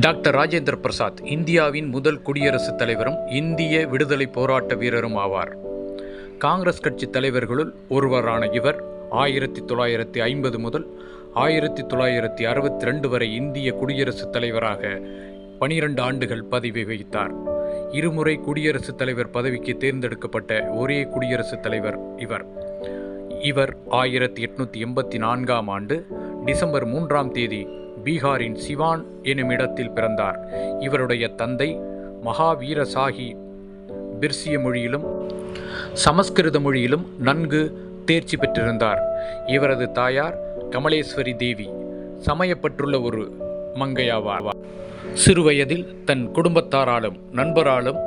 Doctor Rajendra Prasad இந்தியாவின் முதல் குடியரசுத் தலைவரும் இந்திய விடுதலை போராட்ட வீரரும் ஆவார். காங்கிரஸ் கட்சி தலைவர்களுள் ஒருவரான இவர் ஆயிரத்தி தொள்ளாயிரத்தி ஐம்பது முதல் ஆயிரத்தி தொள்ளாயிரத்தி அறுபத்தி ரெண்டு வரை இந்திய குடியரசுத் தலைவராக பனிரெண்டு ஆண்டுகள் பதவி வகித்தார். இருமுறை குடியரசுத் தலைவர் பதவிக்கு தேர்ந்தெடுக்கப்பட்ட ஒரே குடியரசுத் தலைவர் இவர். இவர் ஆயிரத்தி எட்நூற்றி எண்பத்தி நான்காம் ஆண்டு டிசம்பர் மூன்றாம் தேதி பீகாரின் சிவான் எனும் இடத்தில் பிறந்தார். இவருடைய தந்தை மகாவீர சாஹி பிர்சிய மொழியிலும் சமஸ்கிருத மொழியிலும் நன்கு தேர்ச்சி பெற்றிருந்தார். இவரது தாயார் கமலேஸ்வரி தேவி சமயப்பற்றுள்ள ஒரு மங்கையாவார். சிறுவயதில் தன் குடும்பத்தாராலும் நண்பராலும்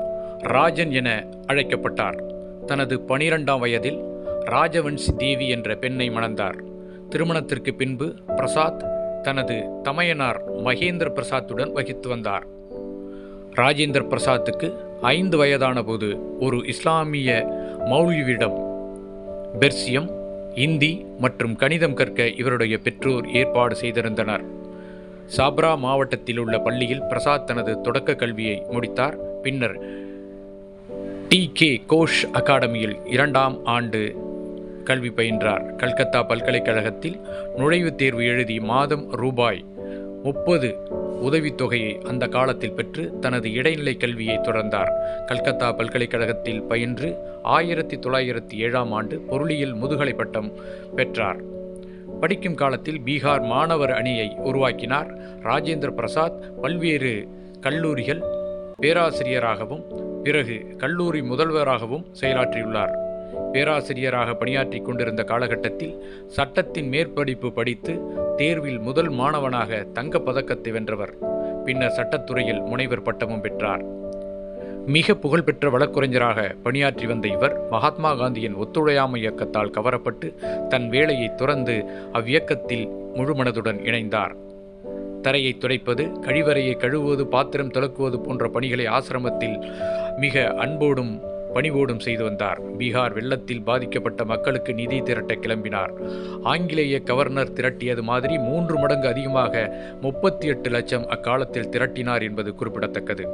ராஜன் என அழைக்கப்பட்டார். தனது பனிரெண்டாம் வயதில் ராஜவன்சி தேவி என்ற பெண்ணை மணந்தார். திருமணத்திற்கு பின்பு பிரசாத் தனது தமையனார் மகேந்திர பிரசாத்துடன் வகித்து வந்தார். ராஜேந்திர பிரசாத்துக்கு ஐந்து வயதான போது ஒரு இஸ்லாமிய மௌல்வியிடம் பெர்சியம் இந்தி மற்றும் கணிதம் கற்க இவருடைய பெற்றோர் ஏற்பாடு செய்திருந்தனர். சாப்ரா மாவட்டத்தில் உள்ள பள்ளியில் பிரசாத் தனது தொடக்க கல்வியை முடித்தார். பின்னர் டி கே கோஷ் அகாடமியில் இரண்டாம் ஆண்டு கல்வி பயின்றார். கல்கத்தா பல்கலைக்கழகத்தில் நுழைவுத் தேர்வு எழுதி மாதம் ரூபாய் முப்பது உதவித்தொகையை அந்த காலத்தில் பெற்று தனது இடைநிலை கல்வியை தொடர்ந்தார். கல்கத்தா பல்கலைக்கழகத்தில் பயின்று ஆயிரத்தி தொள்ளாயிரத்தி ஏழாம் ஆண்டு பொருளியல் முதுகலை பட்டம் பெற்றார். படிக்கும் காலத்தில் பீகார் மாணவர் அணியை உருவாக்கினார். ராஜேந்திர பிரசாத் பல்வேறு கல்லூரிகள் பேராசிரியராகவும் பிறகு கல்லூரி முதல்வராகவும் செயலாற்றியுள்ளார். பேராசிரியராக பணியாற்றி கொண்டிருந்த காலகட்டத்தில் சட்டத்தின் மேற்படிப்பு படித்து தேர்வில் முதல் மாணவனாக தங்கப் பதக்கத்தை வென்றவர். பின்னர் சட்டத்துறையில் முனைவர் பட்டமும் பெற்றார். மிக புகழ்பெற்ற வழக்குரைஞராக பணியாற்றி வந்த இவர் மகாத்மா காந்தியின் ஒத்துழையாமை இயக்கத்தால் கவரப்பட்டு தன் வேலையை துறந்து அவ்வியக்கத்தில் முழுமனதுடன் இணைந்தார். தரையை துடைப்பது கழிவறையை கழுவுவது பாத்திரம் துலக்குவது போன்ற பணிகளை ஆசிரமத்தில் மிக அன்போடும் பணிவோடும் செய்து வந்தார். பீகார் வெள்ளத்தில் பாதிக்கப்பட்ட மக்களுக்கு நிதி திரட்ட கிளம்பினார். ஆங்கிலேய கவர்னர் திரட்டியது மாதிரி மூன்று மடங்கு அதிகமாக முப்பத்தி எட்டு லட்சம் அக்காலத்தில் திரட்டினார் என்பது குறிப்பிடத்தக்கது.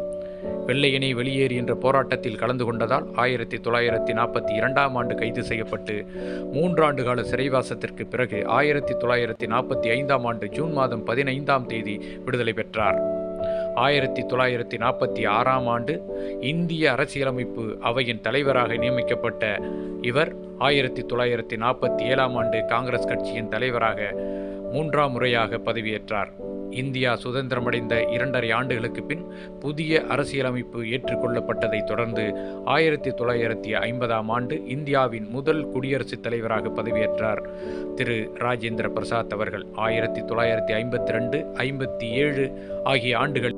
வெள்ளையனை வெளியேறு என்ற போராட்டத்தில் கலந்து கொண்டதால் ஆயிரத்தி தொள்ளாயிரத்தி நாற்பத்தி இரண்டாம் ஆண்டு கைது செய்யப்பட்டு மூன்றாண்டு கால சிறைவாசத்திற்கு பிறகு ஆயிரத்தி தொள்ளாயிரத்தி நாற்பத்தி ஐந்தாம் ஆண்டு ஜூன் மாதம் பதினைந்தாம் தேதி விடுதலை பெற்றார். ஆயிரத்தி தொள்ளாயிரத்தி நாற்பத்தி ஆறாம் ஆண்டு இந்திய அரசியலமைப்பு அவையின் தலைவராக நியமிக்கப்பட்ட இவர் ஆயிரத்தி தொள்ளாயிரத்தி நாற்பத்தி ஏழாம் ஆண்டு காங்கிரஸ் கட்சியின் தலைவராக மூன்றாம் முறையாக பதவியேற்றார். இந்தியா சுதந்திரமடைந்த இரண்டரை ஆண்டுகளுக்கு பின் புதிய அரசியலமைப்பு ஏற்றுக்கொள்ளப்பட்டதைத் தொடர்ந்து ஆயிரத்தி தொள்ளாயிரத்தி ஐம்பதாம் ஆண்டு இந்தியாவின் முதல் குடியரசுத் தலைவராக பதவியேற்றார். திரு. ராஜேந்திர பிரசாத் அவர்கள் ஆயிரத்தி தொள்ளாயிரத்தி ஐம்பத்தி ரெண்டு ஐம்பத்தி ஏழு ஆகிய ஆண்டுகள்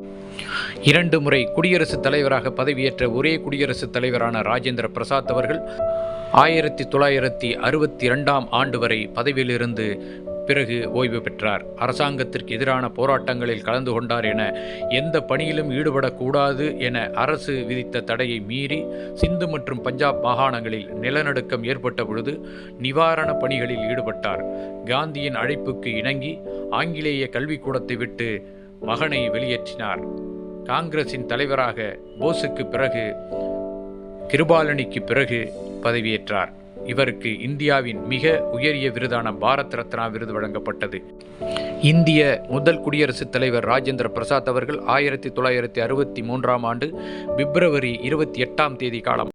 இரண்டு முறை குடியரசுத் தலைவராக பதவியேற்ற ஒரே குடியரசுத் தலைவரான ராஜேந்திர பிரசாத் அவர்கள் ஆயிரத்தி தொள்ளாயிரத்தி அறுபத்தி இரண்டாம் ஆண்டு வரை பதவியிலிருந்து பிறகு ஓய்வு பெற்றார். அரசாங்கத்திற்கு எதிரான போராட்டங்களில் கலந்து கொண்டார் என எந்த பணியிலும் ஈடுபடக்கூடாது என அரசு விதித்த தடையை மீறி சிந்து மற்றும் பஞ்சாப் மாகாணங்களில் நிலநடுக்கம் ஏற்பட்ட பொழுது நிவாரண பணிகளில் ஈடுபட்டார். காந்தியின் அழைப்புக்கு இணங்கி ஆங்கிலேய கல்விக்கூடத்தை விட்டு மகனை வெளியேற்றினார். காங்கிரசின் தலைவராக போஸுக்கு பிறகு கிருபாலனிக்கு பிறகு பதவியேற்றார். இவருக்கு இந்தியாவின் மிக உயரிய விருதான பாரத் ரத்னா விருது வழங்கப்பட்டது. இந்திய முதல் குடியரசுத் தலைவர் ராஜேந்திர பிரசாத் அவர்கள் ஆயிரத்தி தொள்ளாயிரத்தி அறுபத்தி மூன்றாம் ஆண்டு பிப்ரவரி இருபத்தி எட்டாம் தேதி காலம்